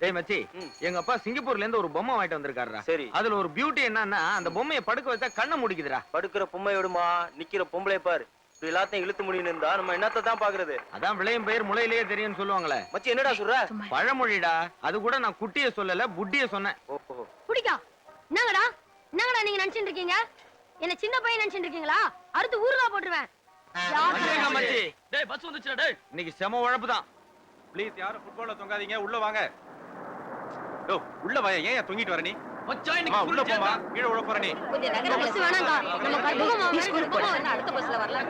டேய் மச்சி. எங்க அப்பா சிங்கப்பூர்ல இருந்து ஒரு பொம்மை வாங்கிட்டு வந்திருக்காருடா. சரி. அதுல ஒரு பியூட்டி என்னன்னா அந்த பொம்மையை படுக்க வச்சா கண்ணை முடிக்குதுடா. படுக்கிற பொம்மை விடுமா? நிக்கிற பொம்பளை பாரு. இப்படி எல்லாத்தையும் இழுத்து முடியும் இருந்தா நம்ம என்னத்தை தான் பாக்குறது? அதான் விளையும் பெயர் முளையிலேயே தெரியும்னு சொல்லுவாங்களே. மச்சி என்னடா சொல்ற? பழமொழிடா. அது கூட நான் குட்டிய சொல்லல புட்டிய சொன்னேன். ஓஹோ. குடிக்கா. என்னங்கடா? என்னங்கடா நீங்க நினைச்சிட்டு இருக்கீங்க? என்ன சின்ன பையன் நினைச்சிட்டு இருக்கீங்களா? அடுத்து ஊருகா போட்டுருவேன். மச்சி டேய் பஸ் வந்துச்சுடா டேய். இன்னைக்கு செம உழப்பு தான் ப்ளீஸ் யாரும் ஃபுட்பால்ல தொங்காதீங்க. உள்ள வாங்க. ஓ உள்ள வாயா ஏன் தொங்கிட்டு வர நீ மச்சான் இன்னைக்கு உள்ள போமா. கீழே உள்ள போற நீ இந்த பஸ் வேணாங்கா நம்ம கற்பகமா நீ ஸ்கூலுக்கு போட அடுத்த பஸ்ல வரலாம்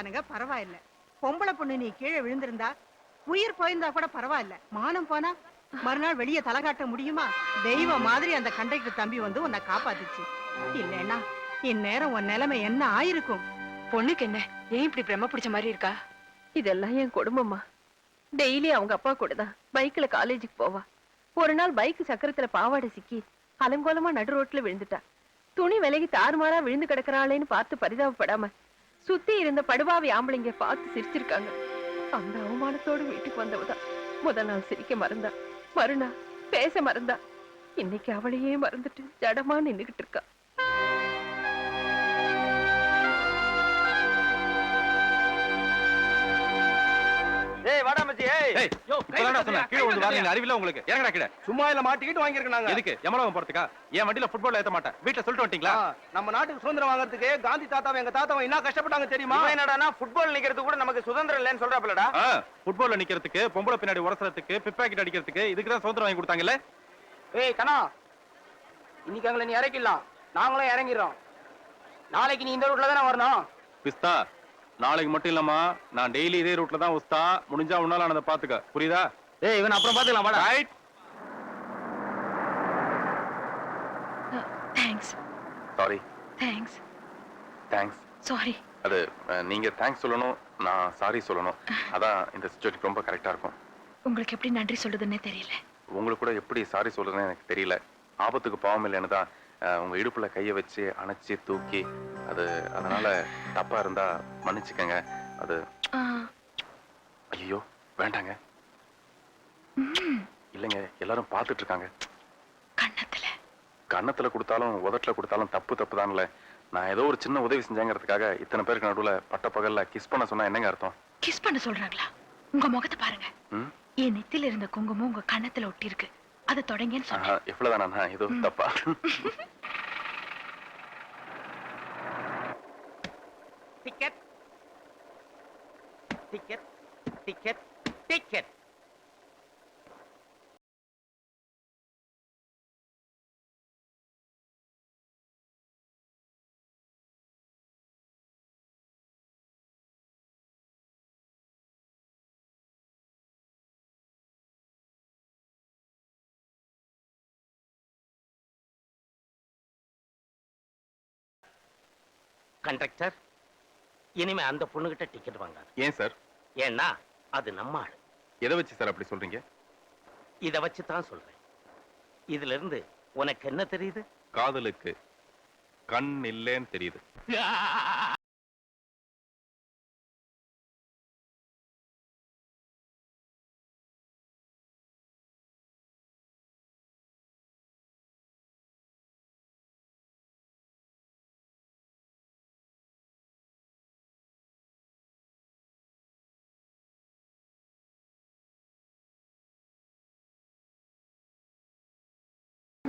விழுந்தானுங்க பரவாயில்ல. பொம்பளை பொண்ணு நீ கீழே விழுந்திருந்தா உயிர் போயிருந்தா கூட பரவாயில்ல. மானம் போனா மறுநாள் வெளியே தலை காட்ட முடியுமா? தெய்வம் மாதிரி அந்த கண்டைக்கு தம்பி வந்து உன்னை காப்பாத்துச்சு. இல்லைன்னா இந்நேரம் உன் நிலைமை என்ன ஆயிருக்கும்? பொண்ணுக்கு என்ன? ஏன் இப்படி பிரம்ம பிடிச்ச மாதிரி இருக்கா? இதெல்லாம் என் குடும்பமா டெய்லி அவங்க அப்பா கூட தான் பைக்ல காலேஜுக்கு போவா. ஒரு நாள் பைக் சக்கரத்துல பாவாடை சிக்கி அலங்கோலமா நடு ரோட்ல விழுந்துட்டா. துணி விலகி தாறுமாறா விழுந்து கிடக்குறாளேன்னு பார்த்து பரிதாபப்படாம சுத்தி இருந்த படுபாவி ஆம்பளைங்க பார்த்து சிரிச்சிருக்காங்க. அந்த அவமானத்தோடு வீட்டுக்கு வந்தவதான் முதல் நாள் சிரிக்க மறந்தா. மறுநாள் பேச மறந்தா. இன்னைக்கு அவளையே மறந்துட்டு ஜடமா நின்னுகிட்டு இருக்கா. ஏய் வட. அறிவில உங்களுக்கு. இறங்கடா சும்மா இல்ல மாட்டிக்கிட்டு வாங்கியிருக்கோம் நாங்க. எதுக்கு? போறதுக்கா? என் வண்டியில ஃபுட்பால் ஏத்த மாட்டேன். வீட்டுல சொல்லிட்டு வந்துட்டீங்களா? நம்ம நாட்டுக்கு சுதந்திரம் வாங்குறதுக்கு காந்தி தாத்தாவை எங்க தாத்தாவை என்ன கஷ்டப்பட்டாங்க தெரியுமா? என்னடானா ஃபுட்பால் நிக்கிறதுக்கு கூட நமக்கு சுதந்திரம் இல்லைன்னு சொல்றாப்லடா ஃபுட்பால்ல நிக்கிறதுக்கு பொம்பளை பின்னாடி உரசறதுக்கு பிப்பாக்கெட் அடிக்கிறதுக்கு இதுக்கு தான் சுதந்திரம் வாங்கி கொடுத்தாங்கல்ல? ஏய் கண்ணா இன்னைக்கு எங்களை நீ இறக்கிடலாம். நாங்களும் இறங்கிடுறோம். நாளைக்கு நீ இந்த ரூட்ல தானே வரணும்? பிஸ்தா நாளைக்கு மட்டும் இல்லம்மா. நான் டெய்லி இதே ரூட்ல தான் உஸ்தா. முடிஞ்சா உன்னால அதை பாத்துக்க. புரியுதா? ஏய் இவன் அப்புறம் பாத்துக்கலாம் வாடா. Right thanks sorry thanks thanks sorry அது நீங்க தேங்க்ஸ் சொல்லணும் நான் சாரி சொல்லணும். அதான் இந்த சுச்சுவேஷன் ரொம்ப கரெக்டா இருக்கும். உங்களுக்கு எப்படி நன்றி சொல்றதுன்னே தெரியல. உங்களுக்கு கூட எப்படி சாரி சொல்றதுன்னு எனக்கு தெரியல. ஆபத்துக்கு பாவம் இல்லைன்னு தான் உங்க இடுப்புல கைய வச்சு அணைச்சி தூக்கி அது அதனால தப்பா இருந்தா மன்னிச்சுக்கங்க. அது ஐயோ வேண்டாங்க. இல்லைங்க எல்லாரும் பார்த்துட்டு இருக்காங்க கண்ணத்துல கன்னத்துல கொடுத்தாலும் உதட்டுல கொடுத்தாலும் தப்பு தப்பு தான்ல. நான் ஏதோ ஒரு சின்ன உதவி செஞ்சேங்கிறதுக்காக இத்தனை பேருக்கு நடுவுல பட்ட பகல்ல கிஸ் பண்ண சொன்னா என்னங்க அர்த்தம்? கிஸ் பண்ண சொல்றாங்களா? உங்க முகத்தை பாருங்க. என் நெத்தில இருந்த குங்குமம் உங்க கண்ணத்துல ஒட்டி இருக்கு அதை தொடங்கன்னு சொன்னேன். ஆஹா, இவ்வளவுதானா ஏதோ தப்பா? Ticket ticket ticket ticket conductor இனிமே அந்த பொண்ணுகிட்ட டிக்கெட் வாங்காது. ஏன் சார்? ஏன்னா அது நம்ம ஆளு எதை வச்சு சார் அப்படி சொல்றீங்க? இத வச்சு தான் சொல்றேன். இதுல இருந்து உனக்கு என்ன தெரியுது? காதலுக்கு கண் இல்லைன்னு தெரியுது.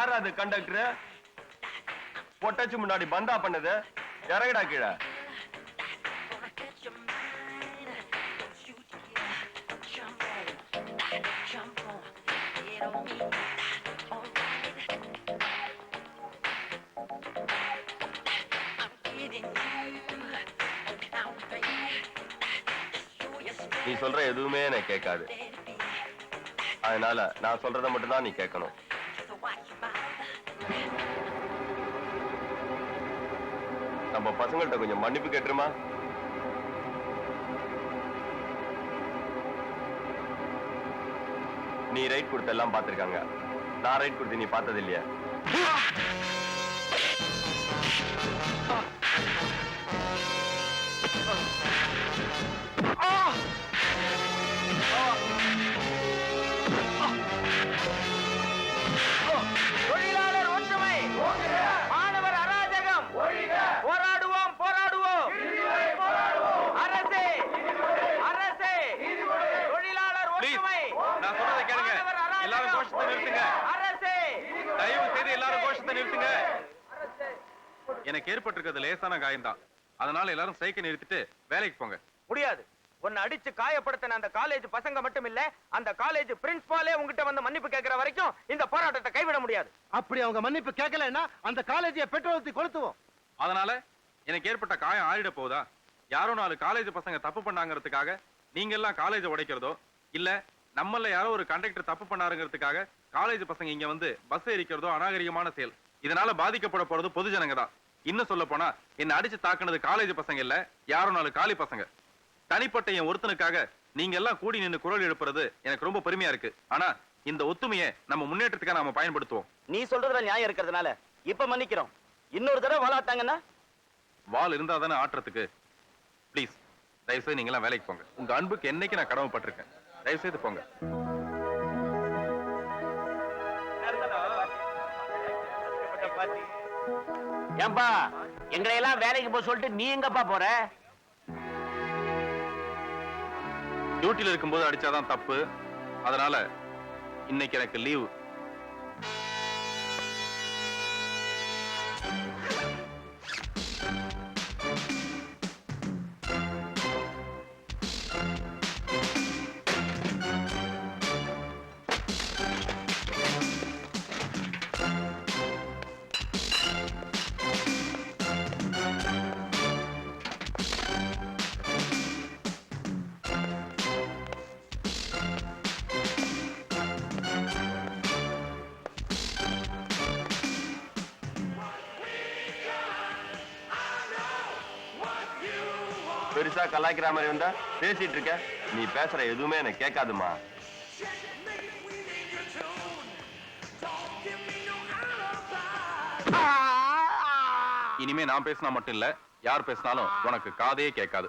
யார் அது கண்டக்டர் பொட்டச்சு முன்னாடி பந்தா பண்ணது? இறங்கடா கீழே. நீ சொல்ற எதுவுமே எனக்கு கேட்காது. அதனால நான் சொல்றத மட்டும் தான் நீ கேட்கணும். நம்ம பசங்கள்ட்ட கொஞ்சம் மன்னிப்பு கேட்டுருமா? நீ ரைட் கொடுத்த எல்லாம் பார்த்துருக்காங்க. நான் ரைட் கொடுத்து நீ பார்த்தது இல்லையா தொழிலாளர் எனக்கு ஏற்பட்டிருக்கிறது லேசான காயம்தான். அதனால எல்லாரும் சைக்கிள் நிறுத்திட்டு வேலைக்கு போங்க. முடியாது. உன்னை அடிச்சு காயப்படுத்தின அந்த காலேஜ் பசங்க மட்டும் இல்ல அந்த காலேஜ் பிரின்சிபாலே உங்ககிட்ட வந்து மன்னிப்பு கேட்கிற வரைக்கும் இந்த போராட்டத்தை கைவிட முடியாது. அப்படி அவங்க மன்னிப்பு கேட்கலன்னா அந்த காலேஜை பெட்ரோல் ஊத்தி கொளுத்துவோம். அதனால எனக்கு ஏற்பட்ட காயம் ஆறிட போகுதா? யாரோ நாலு காலேஜ் பசங்க தப்பு பண்ணாங்கிறதுக்காக நீங்க எல்லாம் காலேஜ் உடைக்கிறதோ? இல்ல நம்மள யாரோ ஒரு கண்டக்டர் தப்பு பண்ணாருங்கிறதுக்காக காலேஜ் பசங்க இங்க வந்து பஸ் எரிக்கிறதோ அநாகரிகமான செயல். இதனால பாதிக்கப்பட போறது பொது ஜனங்க தான். இன்னும் சொல்ல போனா என்ன அடிச்சு தாக்குனது காலேஜ் பசங்க இல்ல யாரோ நாலு காலி பசங்க. தனிப்பட்ட என் ஒருத்தனுக்காக நீங்க எல்லாம் கூடி நின்னு குரல் எழுப்புறது எனக்கு ரொம்ப பெருமையா இருக்கு. ஆனா இந்த ஒத்துமையை நம்ம முன்னேற்றத்துக்காக நாம பயன்படுத்துவோம். நீ சொல்றதுல நியாயம் இருக்கிறதுனால இப்ப மன்னிக்கிறோம். இன்னொரு தடவை வாழாட்டாங்கன்னா வால் இருந்தா தானே ஆட்டுறதுக்கு. ப்ளீஸ் தயவுசெய்து நீங்க எல்லாம் வேலைக்கு போங்க. உங்க அன்புக்கு என்னைக்கு நான் கடமைப்பட்டிருக்கேன். தயவுசெய்து போங்க. ஏன்பா எங்களை எல்லாம் வேலைக்கு போக சொல்லிட்டு நீ எங்கப்பா போற? டியூட்டில இருக்கும்போது அடிச்சாதான் தப்பு. அதனால இன்னைக்கு எனக்கு லீவு பெருசா கலாய்க்கிற மாதிரி வந்தா பேசிட்டு இருக்க. நீ பேசுற எதுவுமே எனக்கு கேட்காதுமா. இனிமே நான் பேசினா மட்டும் இல்ல யார் பேசினாலும் உனக்கு காதே கேட்காது.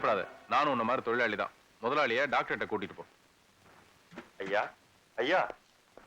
பயப்படாத. நானும் உன்ன மாதிரி தொழிலாளி தான் முதலாளிய டாக்டர்கிட்ட கூட்டிட்டு போ. ஐயா ஐயா.